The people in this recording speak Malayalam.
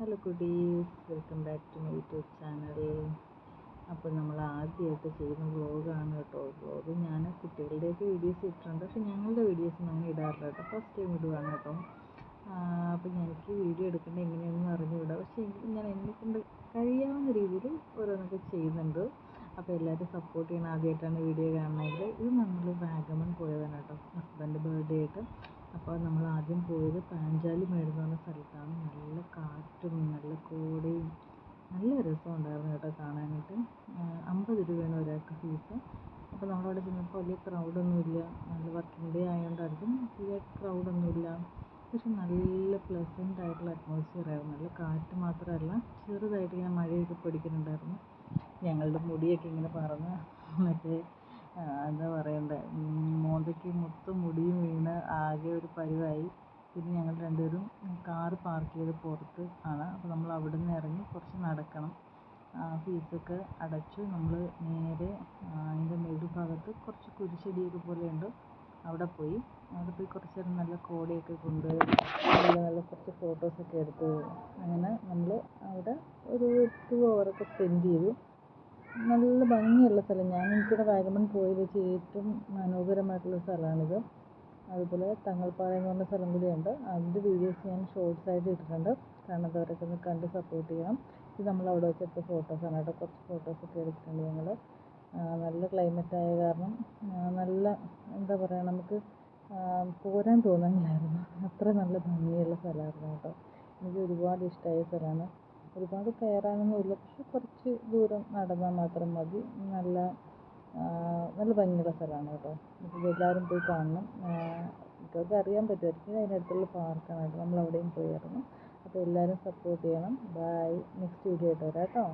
Hello കുട്ടീസ് welcome back to my YouTube channel അപ്പോൾ നമ്മൾ ആദ്യമായിട്ട് ചെയ്യുന്ന വ്ളോഗാണ് കേട്ടോ. വ്ളോഗ് ഞാൻ കുട്ടികളുടെയൊക്കെ വീഡിയോസ് ഇട്ടിട്ടുണ്ട്. പക്ഷെ ഞങ്ങളുടെ വീഡിയോസ് അങ്ങനെ ഇടാറില്ല കേട്ടോ. ഫസ്റ്റ് ടൈം ഇടുവാണ് കേട്ടോ. അപ്പോൾ എനിക്ക് വീഡിയോ എടുക്കേണ്ടത് എങ്ങനെയാണെന്ന് അറിഞ്ഞുകൂടാ? പക്ഷേ ഞാൻ എന്നെക്കൊണ്ട് കഴിയാവുന്ന രീതിയിൽ ഓരോന്നൊക്കെ ചെയ്യുന്നുണ്ട്. അപ്പോൾ എല്ലാവരും സപ്പോർട്ട് ചെയ്യണം. ആദ്യമായിട്ടാണ് വീഡിയോ കാണണമെങ്കിൽ ഇത് നമ്മൾ വാഗമൺ പോയതാണ് കേട്ടോ ഹസ്ബൻഡ് ബർത്ത്ഡേ ആയിട്ട് അപ്പോൾ നമ്മൾ ആദ്യം പോയത് പാഞ്ചാലി മേട് എന്ന് പറഞ്ഞ സ്ഥലത്താണ്. നല്ല കാറ്റും നല്ല കോടയും നല്ല രസമുണ്ടായിരുന്നു കേട്ടോ കാണാനായിട്ട്. അമ്പത് രൂപയാണ് ഒരാൾക്ക് ഫീസ് അപ്പോൾ നമ്മളവിടെ ചെന്നപ്പോൾ വലിയ ക്രൗഡൊന്നുമില്ല നല്ല വർക്കിംഗ് ഡേ ആയതുകൊണ്ടായിരിക്കും വലിയ ക്രൗഡൊന്നുമില്ല പക്ഷെ നല്ല പ്ലസന്റ് ആയിട്ടുള്ള അറ്റ്മോസ്ഫിയർ ആയിരുന്നു. നല്ല കാറ്റ് മാത്രമല്ല ചെറുതായിട്ട് ഇങ്ങനെ മഴയൊക്കെ പൊടിക്കുന്നുണ്ടായിരുന്നു. ഞങ്ങളുടെ മുടിയൊക്കെ ഇങ്ങനെ പറന്ന് മറ്റേ എന്താ പറയണ്ടേ മോന്തയ്ക്ക് മൊത്തം മുടിയും ആകെ ഒരു പരുവായി. പിന്നെ ഞങ്ങൾ രണ്ടുപേരും കാറ് പാർക്ക് ചെയ്ത് പുറത്ത് ആണ്. അപ്പോൾ നമ്മൾ അവിടെ നിന്ന് ഇറങ്ങി കുറച്ച് നടക്കണം. ഫീസൊക്കെ അടച്ചു. നമ്മൾ നേരെ അതിന്റെ മേൽഭാഗത്ത് കുറച്ച് കുരിശടിയൊക്കെ പോലെയുണ്ട് അവിടെ പോയി. അവിടെ പോയി കുറച്ച് നേരം നല്ല കോടയൊക്കെ കൊണ്ട് നല്ല നല്ല കുറച്ച് ഫോട്ടോസൊക്കെ എടുത്തു അങ്ങനെ നമ്മൾ അവിടെ ഒരു ടു അവറൊക്കെ സ്പെൻഡ് ചെയ്തു. നല്ല ഭംഗിയുള്ള സ്ഥലം. ഞാൻ എനിക്കിവിടെ വാഗമൺ പോയി വെച്ച് ഏറ്റവും മനോഹരമായിട്ടുള്ള സ്ഥലമാണിത്. അതുപോലെ തങ്ങൾപ്പാറ എന്ന് പറഞ്ഞ സ്ഥലം കൂടിയുണ്ട് അതിന്റെ വീഡിയോസ് ഞാൻ ഷോർട്സ് ആയിട്ട് ഇട്ടിട്ടുണ്ട്. കാണാത്തവരൊക്കെ ഒന്ന് കണ്ട് സപ്പോർട്ട് ചെയ്യണം. ഇത് നമ്മൾ അവിടെ വെച്ചെടുത്ത ഫോട്ടോസാണ് കേട്ടോ. കുറച്ച് ഫോട്ടോസൊക്കെ എടുത്തിട്ടുണ്ട് ഞങ്ങൾ. നല്ല ക്ലൈമറ്റ് ആയ കാരണം നല്ല എന്താ പറയുക നമുക്ക് പോരാൻ തോന്നുന്നില്ലായിരുന്നു. അത്ര നല്ല ഭംഗിയുള്ള സ്ഥലമായിരുന്നു കേട്ടോ. എനിക്ക് ഒരുപാട് ഇഷ്ടമായ സ്ഥലമാണ്. ഒരുപാട് കയറാനൊന്നുമില്ല പക്ഷെ കുറച്ച് ദൂരം നടന്നാൽ മാത്രം മതി. നല്ല നല്ല ഭംഗിയുള്ള സ്ഥലമാണ് കേട്ടോ. അപ്പോൾ എല്ലാവരും പോയി കാണണം. നിങ്ങൾക്ക് അറിയാൻ പറ്റുമായിരിക്കും അതിനടുത്തുള്ള പാർക്കാണ്. കേട്ടോ നമ്മൾ അവിടെയും പോയായിരുന്നു അപ്പോൾ എല്ലാവരും സപ്പോർട്ട് ചെയ്യണം. ബൈ നെക്സ്റ്റ് വീഡിയോ ആയിട്ട് വരാം കേട്ടോ.